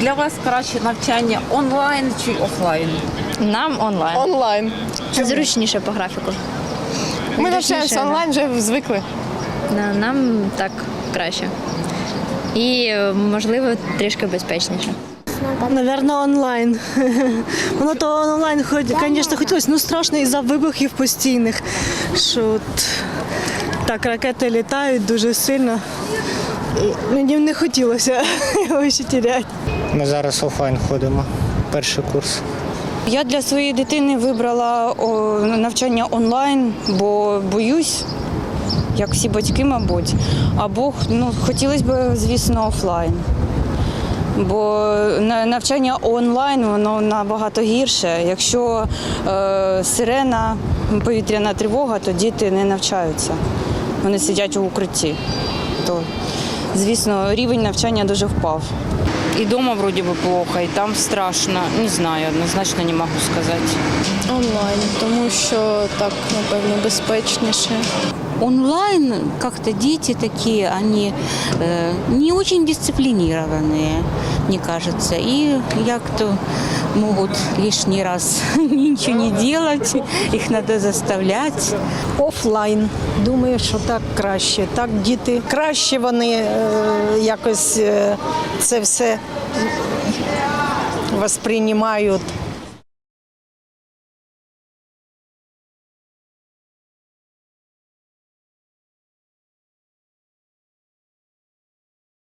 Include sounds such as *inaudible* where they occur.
для вас краще навчання онлайн чи офлайн? Нам онлайн. Онлайн. Зручніше по графіку. Ми навчаємося онлайн, вже звикли. Нам так краще. І, е, можливо, трішки безпечніше. Наверно, онлайн. *laughs* Воно то онлайн, хоч, звісно, хотілося, ну страшно із-за вибухів постійних. Що от, так ракети літають дуже сильно. Мені не хотілося *laughs* його ще теряти. Ми зараз офлайн ходимо. Перший курс. Я для своєї дитини вибрала навчання онлайн, бо боюсь, як всі батьки, мабуть. Або ну, хотілося б, звісно, офлайн. Бо навчання онлайн воно набагато гірше. Якщо е, сирена, повітряна тривога, то діти не навчаються. Вони сидять у укритті. То, звісно, рівень навчання дуже впав. І дома вроді би плохо, і там страшно. Не знаю, однозначно не могу сказать. Онлайн, тому що так, напевно, безпечніше. онлайн как-то дети такие, они э, не очень дисциплинированные, мне кажется, и как-то могут лишний раз *laughs* ничего не делать, их надо заставлять. офлайн. Думаю, що так краще. Так діти краще вони е, якось е, це все восприймають